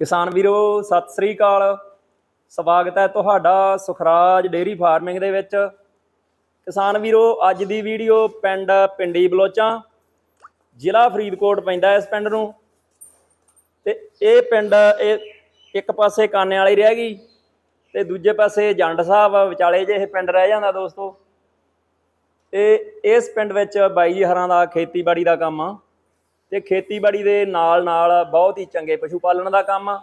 ਕਿਸਾਨ ਵੀਰੋ, ਸਤਿ ਸ੍ਰੀ ਅਕਾਲ। ਸਵਾਗਤ ਹੈ ਤੁਹਾਡਾ ਸੁਖਰਾਜ ਡੇਰੀ ਫਾਰਮਿੰਗ ਦੇ ਵਿੱਚ। ਕਿਸਾਨ ਵੀਰੋ, ਅੱਜ ਦੀ ਵੀਡੀਓ ਪਿੰਡ ਪਿੰਡੀ ਬਲੋਚਾਂ, ਜ਼ਿਲ੍ਹਾ ਫਰੀਦਕੋਟ ਪੈਂਦਾ ਇਸ ਪਿੰਡ ਨੂੰ। ਤੇ ਇਹ ਪਿੰਡ ਇਹ ਇੱਕ ਪਾਸੇ ਕਾਨੇ ਵਾਲੀ ਰਹਿ ਗਈ ਤੇ ਦੂਜੇ ਪਾਸੇ ਜੰਡ ਸਾਹਿਬ, ਵਿਚਾਲੇ ਜੇ ਇਹ ਪਿੰਡ ਰਹਿ ਜਾਂਦਾ ਦੋਸਤੋ। ਤੇ ਇਸ ਪਿੰਡ ਵਿੱਚ ਬਾਈ ਜੀ ਹਰਾਂ ਦਾ ਖੇਤੀਬਾੜੀ ਦਾ ਕੰਮ ਆ। ਤੇ ਖੇਤੀਬਾੜੀ ਦੇ ਨਾਲ ਨਾਲ ਬਹੁਤ ਹੀ ਚੰਗੇ ਪਸ਼ੂ ਪਾਲਣ ਦਾ ਕੰਮ ਆ।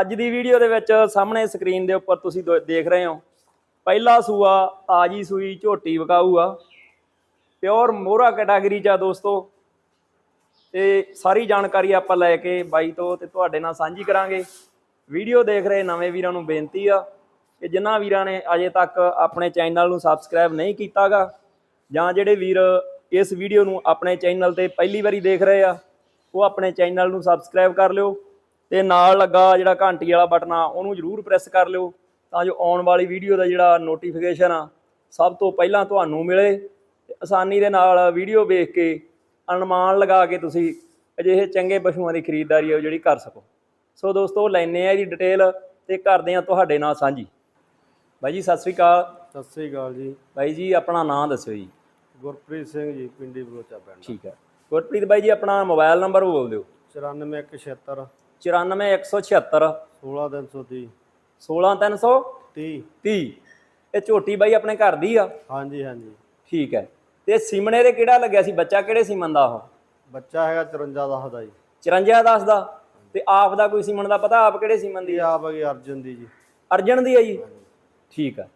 ਅੱਜ ਦੀ ਵੀਡੀਓ ਦੇ ਵਿੱਚ ਸਾਹਮਣੇ ਸਕਰੀਨ ਦੇ ਉੱਪਰ ਤੁਸੀਂ ਦੋ- ਦੇਖ ਰਹੇ ਹੋ। ਪਹਿਲਾ ਸੂਆ ਤਾਜੀ ਸੂਈ ਝੋਟੀ ਵਿਕਾਊ ਆ। ਪਿਓਰ ਮੋਹਰਾ ਕੈਟਾਗਰੀ ਚ ਆ ਦੋਸਤੋ। ਤੇ ਸਾਰੀ ਜਾਣਕਾਰੀ ਆਪਾਂ ਲੈ ਕੇ ਬਾਈ ਤੋਂ ਤੇ ਤੁਹਾਡੇ ਨਾਲ ਸਾਂਝੀ ਕਰਾਂਗੇ। ਵੀਡੀਓ ਦੇਖ ਰਹੇ ਨਵੇਂ ਵੀਰਾਂ ਨੂੰ ਬੇਨਤੀ ਆ ਕਿ ਜਿਨ੍ਹਾਂ ਵੀਰਾਂ ਨੇ ਅਜੇ ਤੱਕ ਆਪਣੇ ਚੈਨਲ ਨੂੰ ਸਬਸਕ੍ਰਾਈਬ ਨਹੀਂ ਕੀਤਾਗਾ ਜਾਂ ਜਿਹੜੇ ਵੀਰ ਇਸ ਵੀਡੀਓ ਨੂੰ ਆਪਣੇ ਚੈਨਲ ਤੇ ਪਹਿਲੀ ਵਾਰੀ ਦੇਖ ਰਹੇ ਆ ਉਹ ਆਪਣੇ ਚੈਨਲ ਨੂੰ ਸਬਸਕ੍ਰਾਈਬ ਕਰ ਲਿਓ ਤੇ ਨਾਲ ਲੱਗਾ ਜਿਹੜਾ ਘੰਟੀ ਵਾਲਾ ਬਟਨ ਆ ਉਹਨੂੰ ਜਰੂਰ ਪ੍ਰੈਸ ਕਰ ਲਿਓ ਤਾਂ ਜੋ ਆਉਣ ਵਾਲੀ ਵੀਡੀਓ ਦਾ ਜਿਹੜਾ ਨੋਟੀਫਿਕੇਸ਼ਨ ਆ ਸਭ ਤੋਂ ਪਹਿਲਾਂ ਤੁਹਾਨੂੰ ਮਿਲੇ। ਤੇ ਆਸਾਨੀ ਦੇ ਨਾਲ ਵੀਡੀਓ ਵੇਖ ਕੇ ਅਨੁਮਾਨ ਲਗਾ ਕੇ ਤੁਸੀਂ ਅਜਿਹੇ ਚੰਗੇ ਪਸ਼ੂਆਂ ਦੀ ਖਰੀਦਦਾਰੀ ਆ ਉਹ ਜਿਹੜੀ ਕਰ ਸਕੋ। ਸੋ ਦੋਸਤੋ ਲੈਨੇ ਆ ਇਹਦੀ ਡਿਟੇਲ ਤੇ ਕਰਦੇ ਆ ਤੁਹਾਡੇ ਨਾਲ ਸਾਂਝੀ। ਬਾਈ ਜੀ ਸਤਿ ਸ੍ਰੀ ਅਕਾਲ। ਸਤਿ ਸ੍ਰੀ ਅਕਾਲ ਜੀ। ਬਾਈ ਜੀ ਆਪਣਾ ਨਾਮ ਦੱਸਿਓ ਜੀ। ਗੁਰਪ੍ਰੀਤ ਸਿੰਘ ਜੀ ਪਿੰਡੀ ਬਲੋਚਾ ਪਿੰਡ। ਠੀਕ ਹੈ। ਗੁਰਪ੍ਰੀਤ ਬਾਈ ਜੀ ਆਪਣਾ ਮੋਬਾਈਲ ਨੰਬਰ ਬੋਲ ਦਿਓ। 94176 94176 16330 16330 30 ਇਹ ਝੋਟੀ ਬਾਈ ਆਪਣੇ ਘਰ ਦੀ ਆ? ਹਾਂਜੀ ਹਾਂਜੀ। ਠੀਕ ਹੈ। ਤੇ ਸਿਮਣੇ ਦੇ ਕਿਹੜਾ ਲੱਗਿਆ ਸੀ? ਬੱਚਾ ਕਿਹੜੇ ਸੀਮਨ ਦਾ ਉਹ? ਬੱਚਾ ਹੈਗਾ 54 ਦਾ ਜੀ। 54 10 ਦਾ? ਤੇ ਆਪ ਦਾ ਕੋਈ ਸੀਮਨ ਦਾ ਪਤਾ? ਆਪ ਕਿਹੜੇ ਸੀਮਨ ਦੀ ਆਪ ਹੈਗੀ ਅਰਜਨ ਦੀ ਜੀ। ਅਰਜਨ ਦੀ ਆ ਜੀ? ਠੀਕ ਆ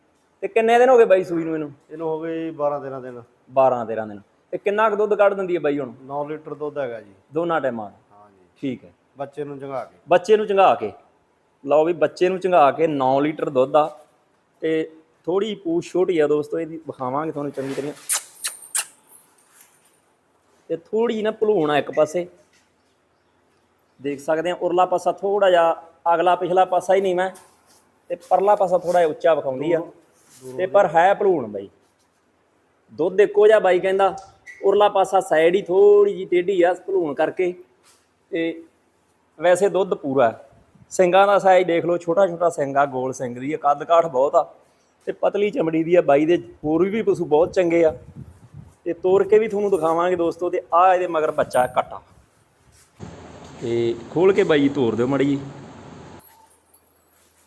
ਤੇ ਕਿੰਨੇ ਦਿਨ ਹੋ ਗਏ ਬਾਈ ਸੂਈ ਨੂੰ ਇਹਨੂੰ? ਇਹਨੂੰ ਹੋ ਗਏ ਜੀ 12 13 ਦਿਨ। 12 13 ਦਿਨ। ਤੇ ਕਿੰਨਾ ਕੁ ਦੁੱਧ ਕੱਢ ਦਿੰਦੀ ਹੈ ਬਾਈ ਹੁਣ? 9 ਲੀਟਰ ਦੁੱਧ ਹੈਗਾ ਜੀ। ਦੋਨਾਂ ਟਾਈਮਾਂ ਦਾ। ਹਾਂਜੀ ਠੀਕ ਹੈ। ਬੱਚੇ ਨੂੰ ਜੰਗਾ ਕੇ। ਬੱਚੇ ਨੂੰ ਚੰਗਾ ਕੇ। ਲਓ ਵੀ ਬੱਚੇ ਨੂੰ ਚੰਗਾ ਕੇ 9 ਲੀਟਰ ਦੁੱਧ ਆ। ਤੇ ਥੋੜੀ ਪੂਛ ਛੋਟੀ ਆ ਦੋਸਤੋ ਇਹਦੀ ਵਿਖਾਵਾਂਗੇ ਤੁਹਾਨੂੰ ਚੰਗੀ ਤਰ੍ਹਾਂ। ਤੇ ਥੋੜੀ ਨਾ ਭਲੂਣ ਇੱਕ ਪਾਸੇ। ਦੇਖ ਸਕਦੇ ਆ ਉਰਲਾ ਪਾਸਾ ਥੋੜਾ ਜਿਹਾ ਅਗਲਾ ਪਿਛਲਾ ਪਾਸਾ ਹੀ ਨਹੀਂ ਮੈਂ। ਤੇ ਪਰਲਾ ਪਾਸਾ ਥੋੜਾ ਜਿਹਾ ਉੱਚਾ ਵਿਖਾਉਂਦੀ ਆ। ਤੇ ਪਰ ਹੈ ਭਲੂਣ ਬਾਈ। ਦੁੱਧ ਇੱਕੋ ਜਿਹਾ ਬਾਈ ਕਹਿੰਦਾ, ਉਰਲਾ ਪਾਸਾ ਸਾਈਡ ਹੀ ਥੋੜੀ ਜੀ ਟੇਢੀ ਆ, ਭਲੂਣ ਕਰਕੇ। ਤੇ ਵੈਸੇ ਦੁੱਧ ਪੂਰਾ ਹੈ। ਸਿੰਘਾਂ ਦਾ ਸਾਈਜ਼ ਦੇਖ ਲਓ ਛੋਟਾ ਛੋਟਾ ਸਿੰਘ ਆ, ਗੋਲ ਸਿੰਘ ਦੀ ਆ ਕੱਦ ਕਾਠ ਬਹੁਤ ਆ। ਤੇ ਪਤਲੀ ਚਮੜੀ ਦੀ ਆ ਬਾਈ ਦੇ, ਹੋਰ ਵੀ ਪਸ਼ੂ ਬਹੁਤ ਚੰਗੇ ਆ। ਤੇ ਤੋੜ ਕੇ ਵੀ ਤੁਹਾਨੂੰ ਦਿਖਾਵਾਂਗੇ ਦੋਸਤੋ, ਤੇ ਆ ਇਹਦੇ ਮਗਰ ਬੱਚਾ ਕੱਟਾ। ਤੇ ਖੋਲ ਕੇ ਬਾਈ ਤੋੜ ਦਿਓ ਮੜੀ ਜੀ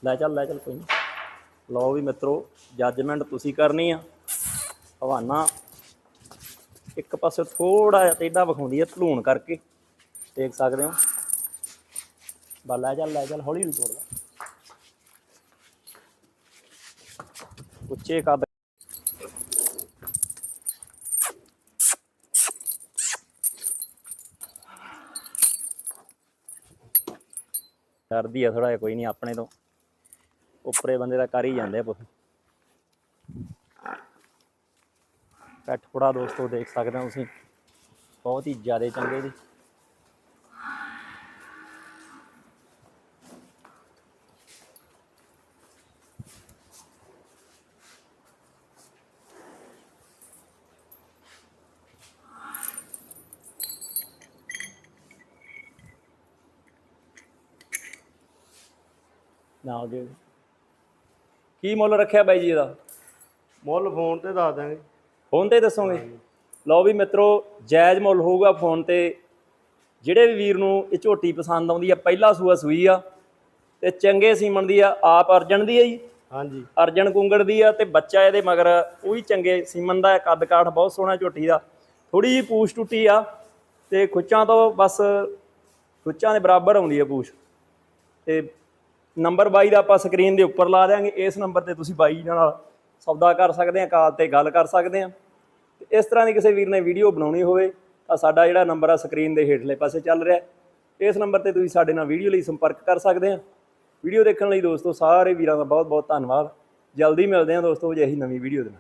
ਲੈ ਚੱਲ ਲੈ ਚੱਲ, ਕੋਈ ਨਹੀਂ ਲਓ ਵੀ ਮਿੱਤਰੋ ਜੱਜਮੈਂਟ ਤੁਸੀਂ ਕਰਨੀ ਆ। ਹਵਾਨਾ। ਇੱਕ ਪਾਸੇ ਥੋੜਾ ਜਿਹਾ ਟੇਢਾ ਵਿਖਾਉਂਦੀ ਹੈ ਧਲੂਣ ਕਰਕੇ। ਦੇਖ ਸਕਦੇ ਹੋ। ਬਾ ਲੈ ਚੱਲ ਲੈ ਚੱਲ, ਹੌਲੀ ਹੌਲੀ ਤੋੜ ਲੈ। ਉੱਚੇ ਕੱਦ। ਡਰਦੀ ਆ ਥੋੜਾ ਜਿਹਾ, ਕੋਈ ਨਹੀਂ, ਆਪਣੇ ਤੋਂ। ਉੱਪਰੇ ਬੰਦੇ ਦਾ ਕਰ ਹੀ ਜਾਂਦੇ ਆ ਪੁੱਤ। ਪੈਟ ਥੋੜਾ ਦੋਸਤੋ ਦੇਖ ਸਕਦੇ ਹੋ ਤੁਸੀਂ। ਬਹੁਤ ਹੀ ਜ਼ਿਆਦਾ ਚੰਗੇ ਜੀ। ਨਾਲ ਦੇ ਕੀ ਮੁੱਲ ਰੱਖਿਆ ਬਾਈ ਜੀ ਇਹਦਾ? ਮੁੱਲ ਫੋਨ ਤੇ ਦੱਸ ਦਾਂਗੇ ਫੋਨ ਤੇ ਦੱਸੋਗੇ? ਲਓ ਵੀ ਮਿੱਤਰੋ ਜਾਇਜ਼ ਮੁੱਲ ਹੋਊਗਾ ਫੋਨ ਤੇ। ਜਿਹੜੇ ਵੀ ਵੀਰ ਨੂੰ ਇਹ ਝੋਟੀ ਪਸੰਦ ਆਉਂਦੀ ਆ ਪਹਿਲਾ ਸੂਆ ਸੂਈ ਆ। ਤੇ ਚੰਗੇ ਸੀਮਨ ਦੀ ਆ ਆਪ ਅਰਜਨ ਦੀ ਆ ਜੀ। ਹਾਂਜੀ। ਅਰਜਨ ਕੁੰਗੜ ਦੀ ਆ ਤੇ ਬੱਚਾ ਇਹਦੇ ਮਗਰ ਉਹ ਵੀ ਚੰਗੇ ਸੀਮਨ ਦਾ ਕੱਦ ਕਾਠ ਬਹੁਤ ਸੋਹਣਾ ਝੋਟੀ ਦਾ। ਥੋੜੀ ਜਿਹੀ ਪੂਛ ਟੁੱਟੀ ਆ ਤੇ ਖੁੱਚਾਂ ਤੋਂ ਬਸ ਖੁੱਚਾਂ ਦੇ ਬਰਾਬਰ ਆਉਂਦੀ ਆ ਪੂਛ। ਤੇ ਨੰਬਰ 22 ਦਾ ਆਪਾਂ ਸਕਰੀਨ ਦੇ ਉੱਪਰ ਲਾ ਦਿਆਂਗੇ। ਇਸ ਨੰਬਰ ਤੇ ਤੁਸੀਂ ਬਾਈ ਨਾਲ ਸੌਦਾ ਕਰ ਸਕਦੇ ਆ ਕਾਲ ਤੇ ਗੱਲ ਕਰ ਸਕਦੇ ਆ। ਤੇ ਇਸ ਤਰ੍ਹਾਂ ਦੀ ਕਿਸੇ ਵੀਰ ਨੇ ਵੀਡੀਓ ਬਣਾਉਣੀ ਹੋਵੇ, ਤਾਂ ਸਾਡਾ ਜਿਹੜਾ ਨੰਬਰ ਆ ਸਕਰੀਨ ਦੇ ਹੇਠਲੇ ਪਾਸੇ ਚੱਲ ਰਿਹਾ ਇਸ ਨੰਬਰ ਤੇ ਤੁਸੀਂ ਸਾਡੇ ਨਾਲ ਵੀਡੀਓ ਲਈ ਸੰਪਰਕ ਕਰ ਸਕਦੇ ਆ ਵੀਡੀਓ ਦੇਖਣ ਲਈ ਦੋਸਤੋ, ਸਾਰੇ ਵੀਰਾਂ ਦਾ ਬਹੁਤ ਬਹੁਤ ਧੰਨਵਾਦ। ਜਲਦੀ ਮਿਲਦੇ ਆ ਦੋਸਤੋ, ਅਜਿਹੀ ਨਵੀਂ ਵੀਡੀਓ ਦੇ ਨਾਲ।